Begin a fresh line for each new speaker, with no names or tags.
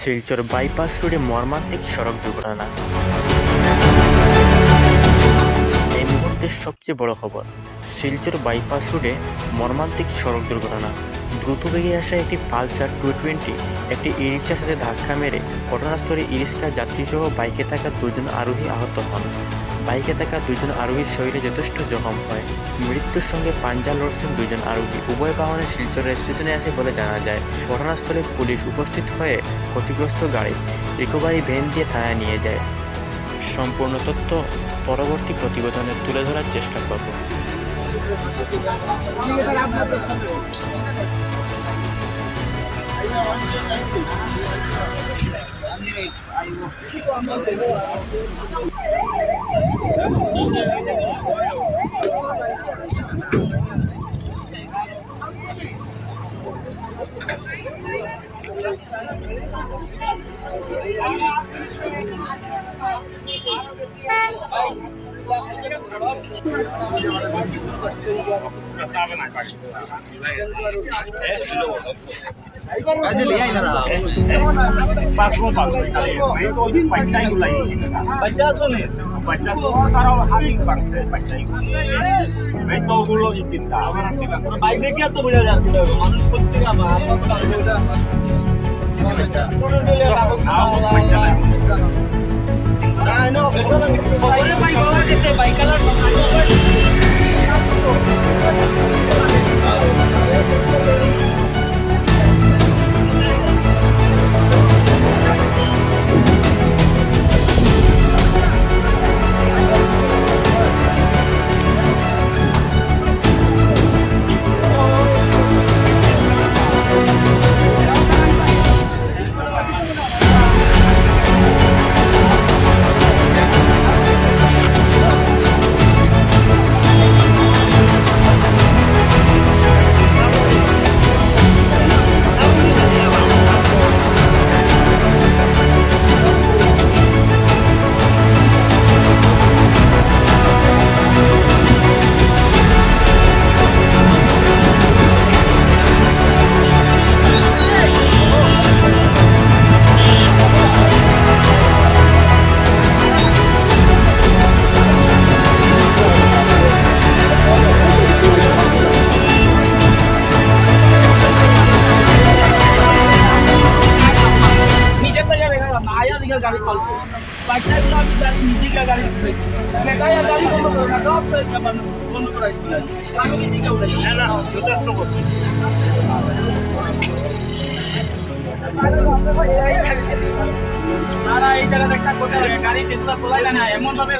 Silchar bypass রোডে মর্মান্তিক সড়ক দুর্ঘটনা। সবচেয়ে বড় খবর। শিলচর বাইপাস রোডে মর্মান্তিক সড়ক দুর্ঘটনা। দ্রুত বেগে আসা একটি পালসার টু টোয়েন্টি একটি ই রিক্সার সাথে ধাক্কা মেরে ঘটনাস্থলে ই রিক্সার যাত্রীসহ বাইকে থাকা দুজন আরোহী আহত হন। বাইকে থাকা দুজন আরোহীর শরীরে যথেষ্ট জখম হয়। মৃত্যুর সঙ্গে পাঞ্জা লড়ছেন দুজন আরোহী। উভয় বাহনে শিলচর স্টেশনে আছে বলে জানা যায়। ঘটনাস্থলে পুলিশ উপস্থিত হয়ে ক্ষতিগ্রস্ত গাড়ি, রিকভারি ভ্যান দিয়ে থানায় নিয়ে যায়। সম্পূর্ণ তথ্য পরবর্তী প্রতিবেদনে তুলে ধরার চেষ্টা করব।
Pasok pa. May ko din pancay ko lang. Pancay ni. Pancay ko তারাও হাতি পারছে পাncay ko. এই তো গুলো ইতিনটা আবার আসিলা
বাইক দেখে তো বোঝা যাচ্ছে না মানুষ প্রত্যেকে আমার
বাচ্চা গুলো আমি গাড়ি নিজে গিয়ে গাড়ি মেকাইয়া গাড়ি বন্ধ করে না সব বন্ধ করাই আমি নিজে উঠাই
না না যথেষ্ট করছে।
না না এই জায়গাটা একটা কোথায় গাড়ি চেষ্টা চলাই না এমন ভাবে